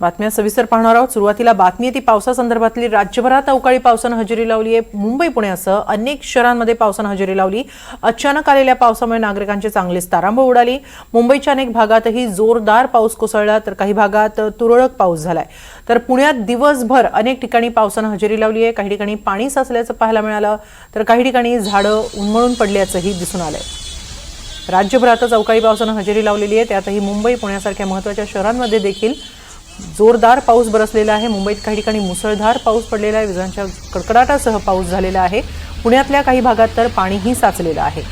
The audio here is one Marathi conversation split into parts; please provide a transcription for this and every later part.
बातम्या सविस्तर पाहणार आहोत. सुरुवातीला बातमी आहे ती पावसासंदर्भातली. राज्यभरात अवकाळी पावसानं हजेरी लावली आहे. मुंबई पुण्यासह अनेक शहरांमध्ये पावसानं हजेरी लावली. अचानक आलेल्या पावसामुळे नागरिकांची चांगलीच तारांब उडाली. मुंबईच्या अनेक भागातही जोरदार पाऊस कोसळला तर काही भागात तुरळक पाऊस झालाय. तर पुण्यात दिवसभर अनेक ठिकाणी पावसानं हजेरी लावली आहे. काही ठिकाणी पाणी साचल्याचं पाहायला मिळालं. तर काही ठिकाणी झाडं उन्मळून पडल्याचंही दिसून आलंय. राज्यभरातच अवकाळी पावसानं हजेरी लावलेली आहे. त्यातही मुंबई पुण्यासारख्या महत्त्वाच्या शहरांमध्ये देखील जोरदार पाऊस बरसलेला आहे. मुंबईत काही ठिकाणी मुसळधार पाऊस पडलेला आहे. विजांच्या कडकडाटासह पाऊस झालेला आहे. पुण्यातल्या काही भागात तर पाणीही साचलेलं आहे.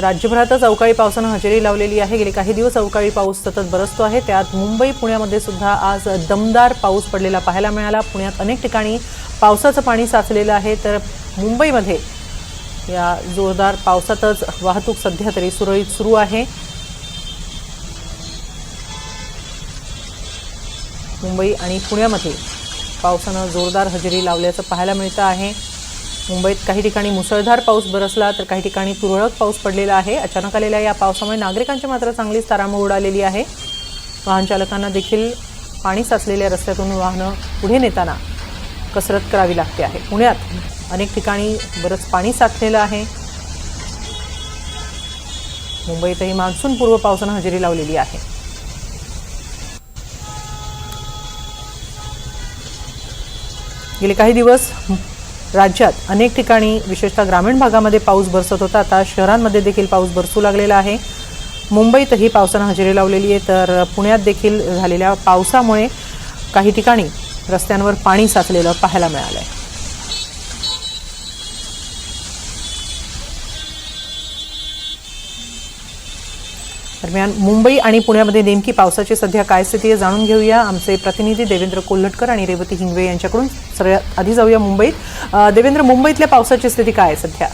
राज्यभरातच अवकाळी पावसानं हजेरी लावलेली आहे. गेले काही दिवस अवकाळी पाऊस सतत बरसतो आहे. त्यात मुंबई पुण्यामध्ये सुद्धा आज दमदार पाऊस पडलेला पाहायला मिळाला. पुण्यात अनेक ठिकाणी पावसाचं पाणी साचलेलं आहे. तर मुंबईमध्ये या जोरदार पावसातच वाहतूक सध्या तरी सुरळीत सुरू आहे. मुंबई आणि पुण्यामध्ये पावसानं जोरदार हजेरी लावल्याचं पाहायला मिळतं आहे. मुंबईत काही ठिकाणी मुसळधार पाऊस बरसला तर काही ठिकाणी तुरळक पाऊस पडलेला आहे. अचानक आलेल्या या पावसामुळे नागरिकांची मात्र चांगलीच तारांबळ उडालेली आहे. वाहन चालकांना देखील पाणी साचलेल्या रस्त्यातून वाहनं पुढे नेताना कसरत करावी लागते आहे. पुण्यात अनेक ठिकाणी बरंच पाणी साचलेलं आहे. मुंबईतही मान्सूनपूर्व पावसानं हजेरी लावलेली आहे. गेले काही दिवस राज्यात अनेक ठिकाणी विशेषतः ग्रामीण भागामध्ये पाऊस बरसत होता. आता शहरांमध्ये देखील पाऊस बरसू लागलेला आहे. मुंबईतही पावसानं हजेरी लावलेली आहे. तर पुण्यात देखील झालेल्या पावसामुळे काही ठिकाणी रस्त्यांवर पाणी साचलेलं पाहायला मिळालं आहे दरम्यान मुंबई आणि पुण्यामध्ये नेमकी पावसाची सध्या काय स्थिती आहे जाणून घेऊया. आमचे प्रतिनिधी देवेंद्र कोल्हटकर आणि रेवती हिंगवे यांच्याकडून. सगळ्यात आधी जाऊया मुंबईत. देवेंद्र मुंबईतल्या पावसाची स्थिती काय आहे सध्या?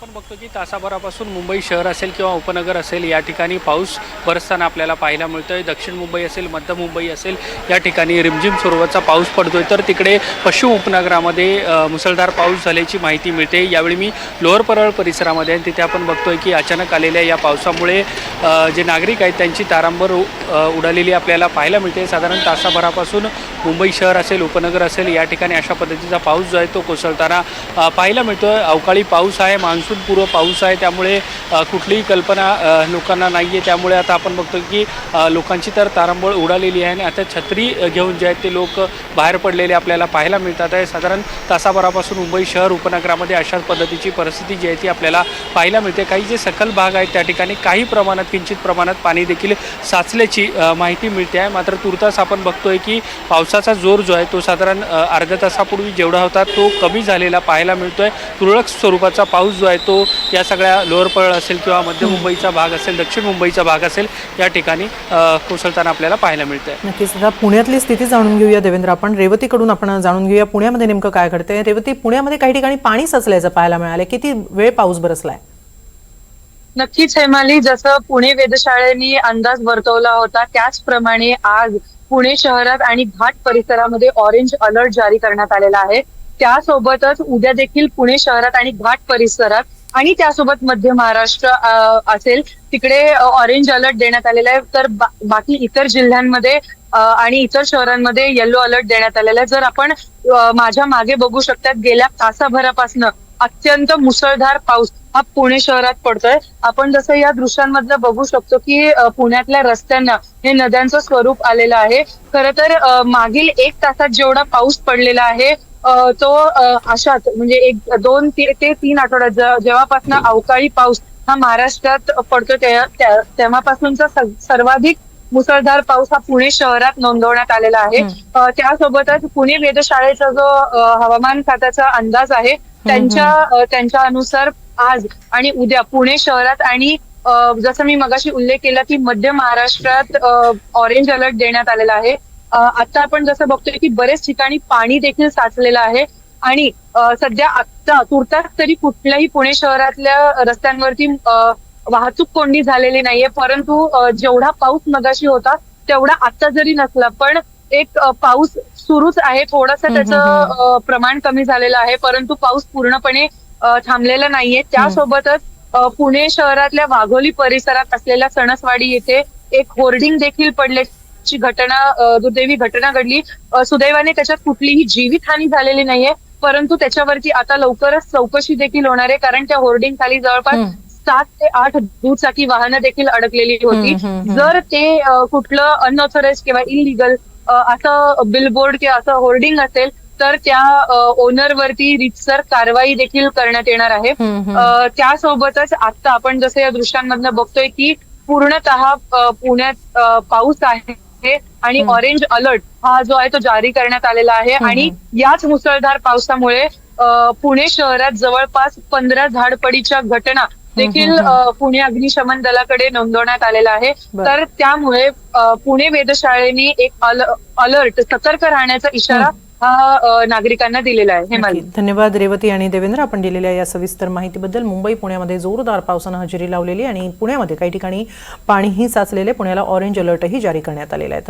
आपण बघतो की तासाभरापासून मुंबई शहर असेल किंवा उपनगर असेल या ठिकाणी पाऊस बरसताना आपल्याला पाहायला मिळतोय. दक्षिण मुंबई असेल मध्य मुंबई असेल या ठिकाणी रिमझिम स्वरूपाचा पाऊस पडतोय. तर तिकडे पश्चिम उपनगरामध्ये मुसळधार पाऊस झाल्याची माहिती मिळते. यावेळी मी लोअर परळ परिसरामध्ये आहे तिथे आपण बघतोय की अचानक आलेल्या या पावसामुळे जे नागरिक आहेत त्यांची तारांबर उ- उडालेली आपल्याला पाहायला मिळते. साधारण तासाभरापासून मुंबई शहर असेल उपनगर असेल या ठिकाणी अशा पद्धतीचा पाऊस जो आहे तो कोसळताना पाहायला मिळतोय. अवकाळी पाऊस आहे मान्सूनपूर्व पाऊस आहे त्यामुळे कुठलीही कल्पना लोकांना नाही आहे त्यामुळे आता आपण बघतो की लोकांची तर तारांबळ उडालेली आहे आणि आता छत्री घेऊन जे आहेत ते लोक बाहेर पडलेले आपल्याला पाहायला मिळतात. आहे साधारण तासाभरापासून मुंबई शहर उपनगरामध्ये अशाच पद्धतीची परिस्थिती जी आहे ती आपल्याला पाहायला मिळते. काही जे सखल भाग आहेत त्या ठिकाणी काही प्रमाणात किंचित प्रमाणात पाणी देखील साचल्याची माहिती मिळते आहे. मात्र तुर्तास आपण बघतोय की पावसाचा जोर जो आहे तो साधारण अर्ध्या तासापूर्वी जेवढा होता तो कमी झालेला पाहायला मिळतोय. तुरळक स्वरूपाचा पाऊस जो आहे तो या सगळ्या लोअर परळ असेल किंवा मध्य मुंबईचा भाग असेल दक्षिण मुंबईचा भाग असेल या ठिकाणी कोसळताना आपल्याला पाहायला मिळतंय. नक्कीच. आता पुण्यातली स्थिती जाणून घेऊया देवेंद्र आपण. रेवतीकडून आपण जाणून घेऊया पुण्यामध्ये नेमकं काय घडतंय. रेवती पुण्यामध्ये काही ठिकाणी पाणी साचल्याचं पाहायला मिळालं किती वेळ पाऊस बरसलाय? नक्कीच हेमाली जसं पुणे वेधशाळेने अंदाज वर्तवला होता त्याचप्रमाणे आज पुणे शहरात आणि घाट परिसरामध्ये ऑरेंज अलर्ट जारी करण्यात आलेला आहे. त्यासोबतच उद्या देखील पुणे शहरात आणि घाट परिसरात आणि त्यासोबत मध्य महाराष्ट्र असेल तिकडे ऑरेंज अलर्ट देण्यात आलेला आहे. तर बा- बाकी इतर जिल्ह्यांमध्ये आणि इतर शहरांमध्ये येलो अलर्ट देण्यात आलेला आहे. जर आपण माझ्या मागे बघू शकतात गेल्या तासाभरापासून अत्यंत मुसळधार पाऊस हा पुणे शहरात पडतोय. आपण जसं या दृश्यांमधलं बघू शकतो की पुण्यातल्या रस्त्यांना हे नद्यांचं स्वरूप आलेलं आहे. खरं तर मागील एक तासात जेवढा पाऊस पडलेला आहे तो अशात म्हणजे एक दोन ते ते तीन आठवड्यात जेव्हापासून अवकाळी पाऊस हा महाराष्ट्रात पडतो तेव्हापासूनचा सर्वाधिक मुसळधार पाऊस हा पुणे शहरात नोंदवण्यात आलेला आहे. त्यासोबतच पुणे वेधशाळेचा जो हवामान खात्याचा अंदाज आहे त्यांच्या त्यांच्या अनुसार आज आणि उद्या पुणे शहरात आणि जसं मी मगाशी उल्लेख केला की मध्य महाराष्ट्रात ऑरेंज अलर्ट देण्यात आलेला आहे. आता आपण जसं बघतोय की बरेच ठिकाणी पाणी देखील साचलेलं आहे आणि सध्या आता तुर्तास तरी कुठल्याही पुणे शहरातल्या रस्त्यांवरती वाहतूक कोंडी झालेली नाहीये. परंतु जेवढा पाऊस मगाशी होता तेवढा आता जरी नसला पण एक पाऊस सुरूच आहे. थोडस त्याचं प्रमाण कमी झालेलं आहे. परंतु पाऊस पूर्णपणे थांबलेला नाहीये. त्यासोबतच पुणे शहरातल्या वाघोली परिसरात असलेल्या सणसवाडी येथे एक होर्डिंग देखील पडल्याची घटना दुर्दैवी घटना घडली. सुदैवाने त्याच्यात कुठलीही जीवितहानी झालेली नाहीये. परंतु त्याच्यावरती आता लवकरच चौकशी देखील होणार आहे. कारण त्या होर्डिंग खाली जवळपास. सात ते आठ दुचाकी वाहनं देखील अडकलेली होती. जर ते कुठलं अनऑथराइज किंवा इलिगल असं बिलबोर्ड किंवा असं होर्डिंग असेल तर त्या ओनर वरती रितसर कारवाई देखील करण्यात येणार आहे. त्यासोबतच आता आपण जसं या दृश्यांमधनं बघतोय की पूर्णतः पुण्यात पाऊस आहे. आणि हम्म. ऑरेंज अलर्ट हा जो आहे तो जारी करण्यात आलेला आहे. आणि याच मुसळधार पावसामुळे पुणे शहरात जवळपास पंधरा झाडपडीच्या घटना देखील पुणे अग्निशमन दलाकडे नोंदवण्यात आलेला आहे. तर त्यामुळे पुणे वेधशाळेने एक अल- अलर्ट सतर्क राहण्याचा इशारा हा नागरिकांना दिलेला आहे नक्की. धन्यवाद रेवती आणि देवेंद्र. आपण दिलेल्या या सविस्तर माहितीबद्दल मुंबई पुण्यामध्ये जोरदार पावसानं हजेरी लावलेली आणि पुण्यामध्ये काही ठिकाणी पाणीही साचलेले पुण्याला ऑरेंज अलर्टही जारी करण्यात आलेला आहे.